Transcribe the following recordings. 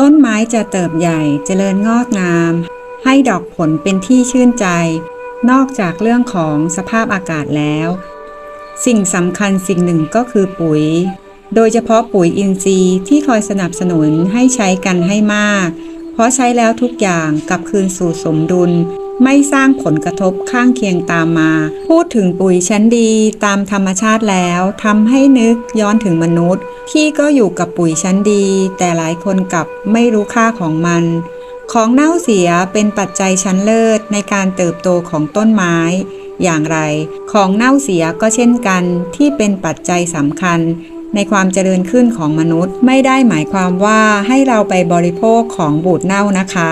ต้นไม้จะเติบใหญ่เจริญงอกงาม ให้ดอกผลเป็นที่ชื่นใจ นอกจากเรื่องของสภาพอากาศแล้ว สิ่งสำคัญสิ่งหนึ่งก็คือปุ๋ย โดยเฉพาะปุ๋ยอินทรีย์ที่คอยสนับสนุนให้ใช้กันให้มาก เพราะใช้แล้วทุกอย่างกลับคืนสู่สมดุล ไม่สร้างผลกระทบข้างเคียงตามมา พูดถึงปุ๋ยชั้นดีตามธรรมชาติแล้วทำให้นึกย้อนถึงมนุษย์ ที่ก็อยู่กับปุ๋ยชั้นดี แต่หลายคนกลับไม่รู้ค่าของมัน ของเน่าเสียเป็นปัจจัยชั้นเลิศในการเติบโตของต้นไม้ อย่างไร ของเน่าเสียก็เช่นกันที่เป็นปัจจัยสำคัญในความเจริญขึ้นของมนุษย์ไม่ได้หมายความว่าให้เราไปบริโภคของบูดเน่านะคะ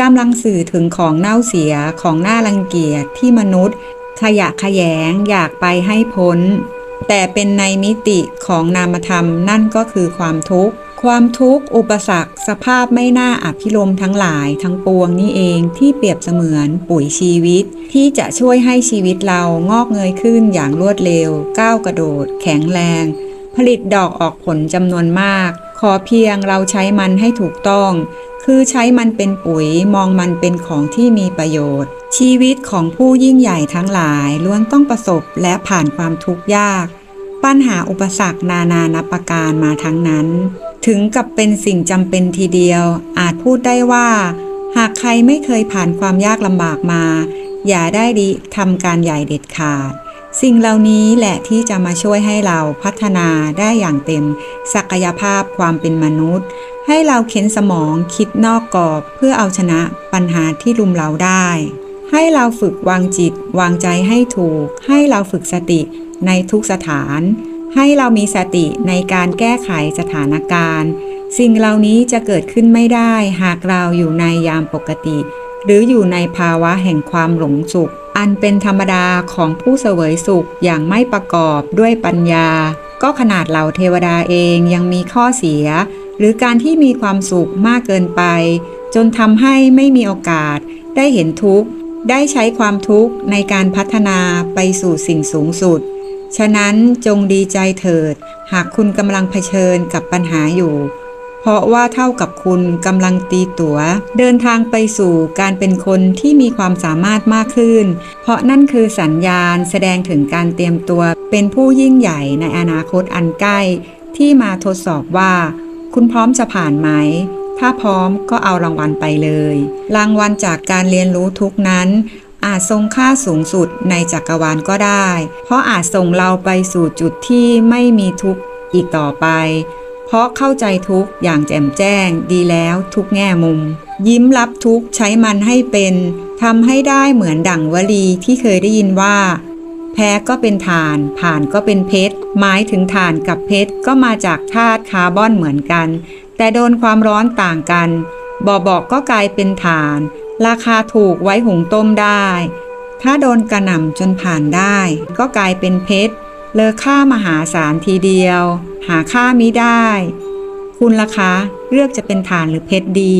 กำลังสื่อถึงของเน่าเสียของหน่ารังเกียจที่มนุษย์ ขยะแขยงอยากไปให้พ้น แต่เป็นในมิติของนามธรรมนั่นก็คือความทุกข์ ความทุกข์ อุปสรรค สภาพไม่น่าอภิรมทั้งหลายทั้งปวงนี่เองที่เปรียบเสมือนปุ๋ยชีวิต ที่จะช่วยให้ชีวิตเรางอกเงยขึ้นอย่างรวดเร็ว ก้าวกระโดด แข็งแรง ผลิตดอกออกผลจำนวนมาก ขอเพียงเราใช้มันให้ถูกต้อง คือใช้มันเป็นปุ๋ยมองมันเป็นของที่มีประโยชน์ ชีวิตของผู้ยิ่งใหญ่ทั้งหลายล้วนต้องประสบและผ่านความทุกข์ยาก ปัญหาอุปสรรคนานานับประการมาทั้งนั้น ถึงกับเป็นสิ่งจำเป็นทีเดียว อาจพูดได้ว่า หากใครไม่เคยผ่านความยากลำบากมา อย่าได้ดิทำการใหญ่เด็ดขาด สิ่งเหล่านี้แหละที่จะมาช่วยให้เราพัฒนาได้อย่างเต็ม ศักยภาพความเป็นมนุษย์ ให้เราเข็นสมองคิดนอกกรอบเพื่อเอาชนะปัญหาที่รุมเราได้ ให้เราฝึกวางจิต วางใจให้ถูก ให้เราฝึกสติในทุกสถาน ให้เรามีสติในการแก้ไขสถานการณ์ สิ่งเหล่านี้จะเกิดขึ้นไม่ได้หากเราอยู่ในยามปกติ หรืออยู่ในภาวะแห่งความหลงสุข อันเป็นธรรมดาของผู้เสวยสุขอย่างไม่ประกอบด้วยปัญญา ก็ขนาดเหล่าเทวดาเองยังมีข้อเสีย หรือการที่มีความสุขมากเกินไป จนทำให้ไม่มีโอกาส ได้เห็นทุกข์ ได้ใช้ความทุกข์ในการพัฒนาไปสู่สิ่งสูงสุด ฉะนั้นจงดีใจเถิด หากคุณกำลังเผชิญกับปัญหาอยู่ ราะว่าเท่ากับคุณกำลังตีตัว๋ว เดินทางไปสู่การเป็นคนที่มีความสามารถมากขึ้น เพราะนั่นคือสัญญาณแสดงถึงการเตรียมตัวเป็นผู้ยิ่งใหญ่ในอนาคตอันใกล้ที่มาทดสอบว่า คุณพร้อมจะผ่านไหม ถ้าพร้อมก็เอารางวัลไปเลย รางวัลจากการเรียนรู้ทุกนั้นอาจทรงค่าสูงสุดในจักรวาลก็ได้ เพราะอาจส่งเราไปสู่จุดที่ไม่มีทุกข์อีกต่อไป เพราะเข้าใจทุกอย่างแจ่มแจ้งดีแล้วทุกแง่มุม ยิ้มรับทุกใช้มันให้เป็นทำให้ได้เหมือนดั่งวลีที่เคยได้ยินว่า แพ้ก็เป็นถ่าน ผ่านก็เป็นเพชรหมายถึงถ่านกับเพชรก็มาจากธาตุคาร์บอนเหมือนกัน แต่โดนความร้อนต่างกันบอบอกก็กลายเป็นถ่าน ราคาถูกไว้หุงต้มได้ ถ้าโดนกระหน่ำจนผ่านได้ ก็กลายเป็นเพชรเลอค่ามหาศาลทีเดียว หาค่ามิได้ คุณล่ะคะ เลือกจะเป็นฐานหรือเพชรดี